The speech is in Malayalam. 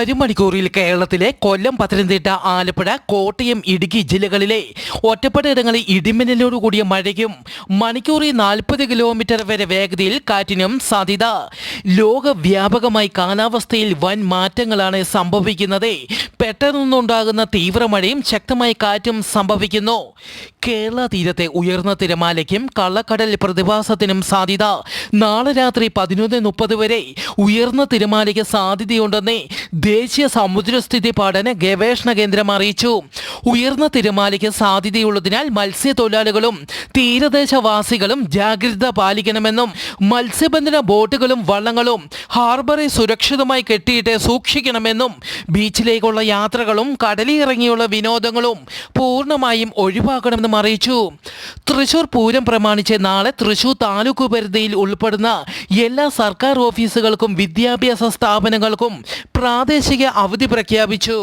വരും മണിക്കൂറിൽ കേരളത്തിലെ കൊല്ലം പത്തനംതിട്ട ആലപ്പുഴ കോട്ടയം ഇടുക്കി ജില്ലകളിലെ ഒറ്റപ്പെട്ടയിടങ്ങളിൽ ഇടിമിന്നലോടുകൂടിയ മഴയ്ക്കും മണിക്കൂറിൽ നാൽപ്പത് കിലോമീറ്റർ വരെ വേഗതയിൽ കാറ്റിനും സാധ്യത. ലോകവ്യാപകമായി കാലാവസ്ഥയിൽ വൻ മാറ്റങ്ങളാണ് സംഭവിക്കുന്നത്. പെട്ടെന്നുണ്ടാകുന്ന തീവ്രമഴയും ശക്തമായ കാറ്റും സംഭവിക്കുന്നു. കേരള തീരത്തെ ഉയർന്ന തിരമാലയ്ക്കും കള്ളക്കടൽ പ്രതിഭാസത്തിനും സാധ്യത. നാളെ രാത്രി പതിനൊന്ന് മുപ്പത് വരെ ഉയർന്ന തിരമാലയ്ക്ക് സാധ്യതയുണ്ടെന്ന് ദേശീയ സമുദ്രസ്ഥിതി പഠന ഗവേഷണ കേന്ദ്രം അറിയിച്ചു. ഉയർന്ന തിരമാലയ്ക്ക് സാധ്യതയുള്ളതിനാൽ മത്സ്യത്തൊഴിലാളികളും തീരദേശവാസികളും ജാഗ്രത പാലിക്കണമെന്നും മത്സ്യബന്ധന ബോട്ടുകളും വള്ളങ്ങളും ഹാർബറെ സുരക്ഷിതമായി കെട്ടിയിട്ട് സൂക്ഷിക്കണമെന്നും ബീച്ചിലേക്കുള്ള യാത്രകളും കടലിറങ്ങിയുള്ള വിനോദങ്ങളും പൂർണമായും ഒഴിവാക്കണമെന്നും അറിയിച്ചു. തൃശൂർ പൂരം പ്രമാണിച്ച് നാളെ തൃശൂർ താലൂക്ക് പരിധിയിൽ ഉൾപ്പെടുന്ന എല്ലാ സർക്കാർ ഓഫീസുകൾക്കും വിദ്യാഭ്യാസ സ്ഥാപനങ്ങൾക്കും പ്രാദേശിക അവധി പ്രഖ്യാപിച്ചു